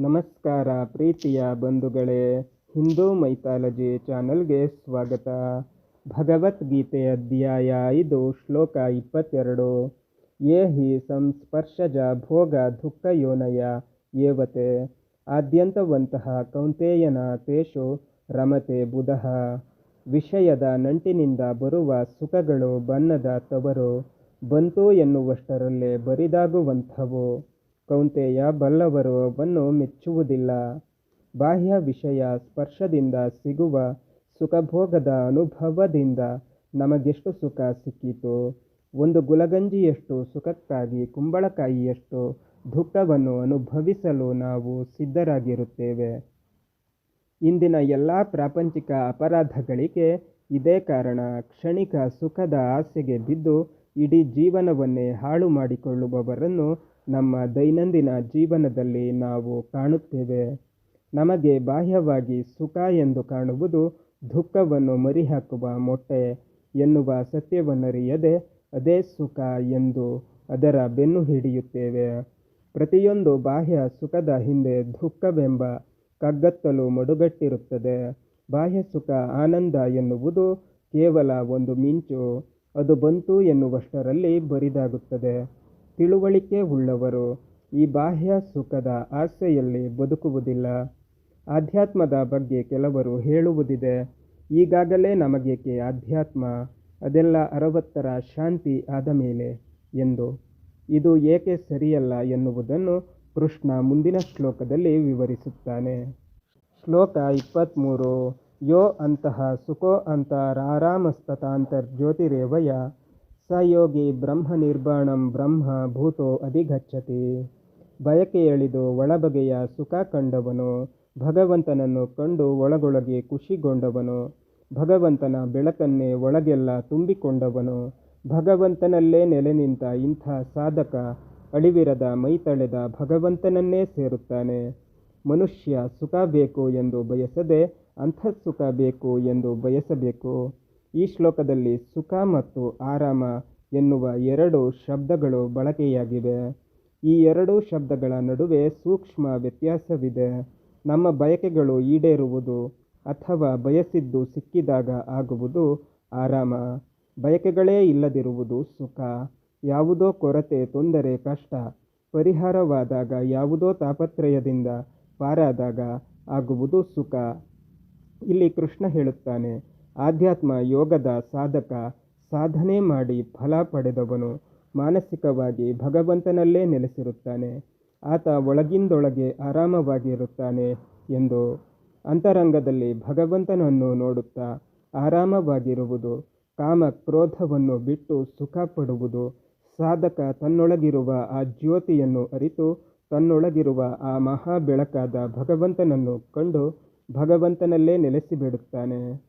ನಮಸ್ಕಾರ ಪ್ರೀತಿಯ ಬಂಧುಗಳೇ, ಹಿಂದೂ ಮೈಥಾಲಜಿ ಚಾನಲ್ಗೆ ಸ್ವಾಗತ. ಭಗವದ್ಗೀತೆ ಅಧ್ಯಾಯ ಇದು ಶ್ಲೋಕ ಇಪ್ಪತ್ತೆರಡು. ಯೇ ಹಿ ಸಂಸ್ಪರ್ಶಜ ಭೋಗ ದುಃಖಯೋನಯ ಏವತೆ. ಆದ್ಯಂತವಂತಹ ಕೌಂತೇಯನ ತೇಷು ರಮತೆ ಬುಧ. ವಿಷಯದ ನಂಟಿನಿಂದ ಬರುವ ಸುಖಗಳು ಬಣ್ಣದ ತವರು, ಬಂತು ಎನ್ನುವಷ್ಟರಲ್ಲೇ ಬರಿದಾಗುವಂಥವು. ಕೌಂತೆಯ ಬಲ್ಲವರು ಅವನ್ನು ಮೆಚ್ಚುವುದಿಲ್ಲ. ಬಾಹ್ಯ ವಿಷಯ ಸ್ಪರ್ಶದಿಂದ ಸಿಗುವ ಸುಖಭೋಗದ ಅನುಭವದಿಂದ ನಮಗೆಷ್ಟು ಸುಖ ಸಿಕ್ಕಿತು? ಒಂದು ಗುಲಗಂಜಿಯಷ್ಟು, ಸುಖಕ್ಕಾಗಿ ಕುಂಬಳಕಾಯಿಯಷ್ಟು ದುಃಖವನ್ನು ಅನುಭವಿಸಲು ನಾವು ಸಿದ್ಧರಾಗಿರುತ್ತೇವೆ. ಇಂದಿನ ಎಲ್ಲ ಪ್ರಾಪಂಚಿಕ ಅಪರಾಧಗಳಿಗೆ ಇದೇ ಕಾರಣ ಕ್ಷಣಿಕ ಸುಖದ ಆಸೆಗೆ ಬಿದ್ದು ಇಡೀ ಜೀವನವನ್ನೇ ಹಾಳು ಮಾಡಿಕೊಳ್ಳುವವರನ್ನು ನಮ್ಮ ದೈನಂದಿನ ಜೀವನದಲ್ಲಿ ನಾವು ಕಾಣುತ್ತೇವೆ. ನಮಗೆ ಬಾಹ್ಯವಾಗಿ ಸುಖ ಎಂದು ಕಾಣುವುದು ದುಃಖವನ್ನು ಮರಿಹಾಕುವ ಮೊಟ್ಟೆ ಎನ್ನುವ ಸತ್ಯವನ್ನರಿಯದೆ ಅದೇ ಸುಖ ಎಂದು ಅದರ ಬೆನ್ನು ಹಿಡಿಯುತ್ತೇವೆ. ಪ್ರತಿಯೊಂದು ಬಾಹ್ಯ ಸುಖದ ಹಿಂದೆ ದುಃಖವೆಂಬ ಕಗ್ಗತ್ತಲು ಮಡುಗಟ್ಟಿರುತ್ತದೆ. ಬಾಹ್ಯ ಸುಖ ಆನಂದ ಎನ್ನುವುದು ಕೇವಲ ಒಂದು ಮಿಂಚು, ಅದು ಬಂತು ಎನ್ನುವಷ್ಟರಲ್ಲಿ ಬರಿದಾಗುತ್ತದೆ. ತಿಳುವಳಿಕೆ ಉಳ್ಳವರು ಈ ಬಾಹ್ಯ ಸುಖದ ಆಸೆಯಲ್ಲಿ ಬದುಕುವುದಿಲ್ಲ. ಆಧ್ಯಾತ್ಮದ ಬಗ್ಗೆ ಕೆಲವರು ಹೇಳುವುದಿದೆ, ಈಗಾಗಲೇ ನಮಗೇಕೆ ಆಧ್ಯಾತ್ಮ? ಅದೆಲ್ಲ ಅರವತ್ತರ ಶಾಂತಿ ಆದ ಮೇಲೆ ಎಂದು. ಇದು ಏಕೆ ಸರಿಯಲ್ಲ ಎನ್ನುವುದನ್ನು ಕೃಷ್ಣ ಮುಂದಿನ ಶ್ಲೋಕದಲ್ಲಿ ವಿವರಿಸುತ್ತಾನೆ. ಶ್ಲೋಕ ಇಪ್ಪತ್ತ್ಮೂರು ಯೋ ಅಂತಃ ಸುಖೋ ಅಂತರಾರಾಮಸ್ತತಾಂತರ್ಜ್ಯೋತಿರೇವಯ ಸ ಯೋಗಿ ಬ್ರಹ್ಮ ನಿರ್ವಾಣಂ ಬ್ರಹ್ಮ ಭೂತೋ ಅಧಿಗಚ್ಚತಿ ಬಯಕೆ ಒಳಬಗೆಯ ಸುಖ ಕಂಡವನು, ಭಗವಂತನನ್ನು ಕಂಡು ಒಳಗೊಳಗೆ ಖುಷಿಗೊಂಡವನು ಭಗವಂತನ ಬೆಳಕನ್ನೇ ಒಳಗೆಲ್ಲ ತುಂಬಿಕೊಂಡವನು, ಭಗವಂತನಲ್ಲೇ ನೆಲೆ ನಿಂತ ಇಂಥ ಸಾಧಕ ಅಳಿವಿರದ ಮೈತಳೆದ ಭಗವಂತನನ್ನೇ ಸೇರುತ್ತಾನೆ. ಮನುಷ್ಯ ಸುಖ ಬೇಕು ಎಂದು ಬಯಸದೆ, ಅಂತಃಸುಖ ಬೇಕು ಎಂದು ಬಯಸಬೇಕು. ಈ ಶ್ಲೋಕದಲ್ಲಿ ಸುಖ ಮತ್ತು ಆರಾಮ ಎನ್ನುವ ಎರಡು ಶಬ್ದಗಳು ಬಳಕೆಯಾಗಿವೆ. ಈ ಎರಡು ಶಬ್ದಗಳ ನಡುವೆ ಸೂಕ್ಷ್ಮ ವ್ಯತ್ಯಾಸವಿದೆ. ನಮ್ಮ ಬಯಕೆಗಳು ಈಡೇರುವುದು ಅಥವಾ ಬಯಸಿದ್ದು ಸಿಕ್ಕಿದಾಗ ಆಗುವುದು ಆರಾಮ. ಬಯಕೆಗಳೇ ಇಲ್ಲದಿರುವುದು ಸುಖ. ಯಾವುದೋ ಕೊರತೆ, ತೊಂದರೆ, ಕಷ್ಟ, ಪರಿಹಾರವಾದಾಗ, ಯಾವುದೋ ತಾಪತ್ರಯದಿಂದ ಪಾರಾದಾಗ ಆಗುವುದು ಸುಖ. ಇಲ್ಲಿ ಕೃಷ್ಣ ಹೇಳುತ್ತಾನೆ ಆಧ್ಯಾತ್ಮ ಯೋಗದ ಸಾಧಕ, ಸಾಧನೆ ಮಾಡಿ ಫಲ ಪಡೆದವನು ಮಾನಸಿಕವಾಗಿ ಭಗವಂತನಲ್ಲೇ ನೆಲೆಸಿರುತ್ತಾನೆ. ಆತ ಒಳಗಿಂದೊಳಗೆ ಆರಾಮವಾಗಿರುತ್ತಾನೆ ಎಂದು ಅಂತರಂಗದಲ್ಲಿ ಭಗವಂತನನ್ನು ನೋಡುತ್ತಾ ಆರಾಮವಾಗಿರುವುದು, ಕಾಮ ಕ್ರೋಧವನ್ನು ಬಿಟ್ಟು ಸುಖ ಪಡುವುದು, ಸಾಧಕ ತನ್ನೊಳಗಿರುವ ಆ ಜ್ಯೋತಿಯನ್ನು ಅರಿತು ತನ್ನೊಳಗಿರುವ ಆ ಮಹಾ ಬೆಳಕಾದ ಭಗವಂತನನ್ನು ಕಂಡು ಭಗವಂತನಲ್ಲೇ ನೆಲೆಸಿಬಿಡುತ್ತಾನೆ.